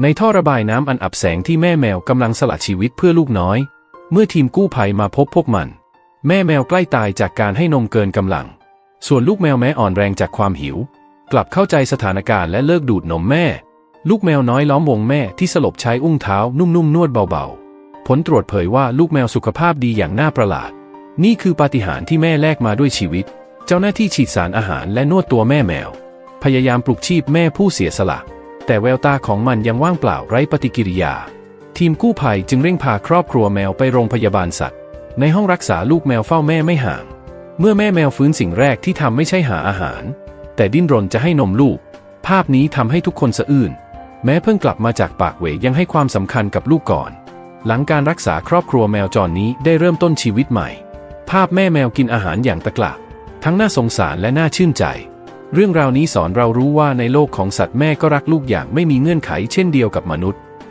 ในท่อระบายน้ำอันอับแสงที่แม่แมวกำลังสละชีวิตเพื่อลูกน้อย เมื่อทีมกู้ภัยมาพบพวกมัน แม่แมวใกล้ตายจากการให้นมเกินกำลัง ส่วนลูกแมวแม้อ่อนแรงจากความหิว กลับเข้าใจสถานการณ์และเลิกดูดนมแม่ ลูกแมวน้อยล้อมวงแม่ที่สลบใช้อุ้งเท้านุ่มๆนวดเบาๆ ผลตรวจเผยว่าลูกแมวสุขภาพดีอย่างน่าประหลาด นี่คือปาฏิหาริย์ที่แม่แลกมาด้วยชีวิต เจ้าหน้าที่ฉีดสารอาหารและนวดตัวแม่แมว พยายามปลุกชีพแม่ผู้เสียสละ แต่แววตาของมันยังว่างเปล่าไร้ปฏิกิริยา ทีมกู้ภัยจึงเร่งพาครอบครัวแมวไปโรงพยาบาลสัตว์ ในห้องรักษาลูกแมวเฝ้าแม่ไม่ห่าง เมื่อแม่แมวฟื้นสิ่งแรกที่ทำไม่ใช่หาอาหาร แต่ดิ้นรนจะให้นมลูก ภาพนี้ทำให้ทุกคนสะอื้นแม้เพิ่งกลับมาจากปากเหวยังให้ความสำคัญกับลูกก่อน หลังการรักษาครอบครัวแมวจรนี้ได้เริ่มต้นชีวิตใหม่ ภาพแม่แมวกินอาหารอย่างตะกละทั้งน่าสงสารและน่าชื่นใจ เรื่องราวนี้สอนเรารู้ว่าในโลกของสัตว์แม่ก็รักลูกอย่างไม่มีเงื่อนไขเช่นเดียวกับมนุษย์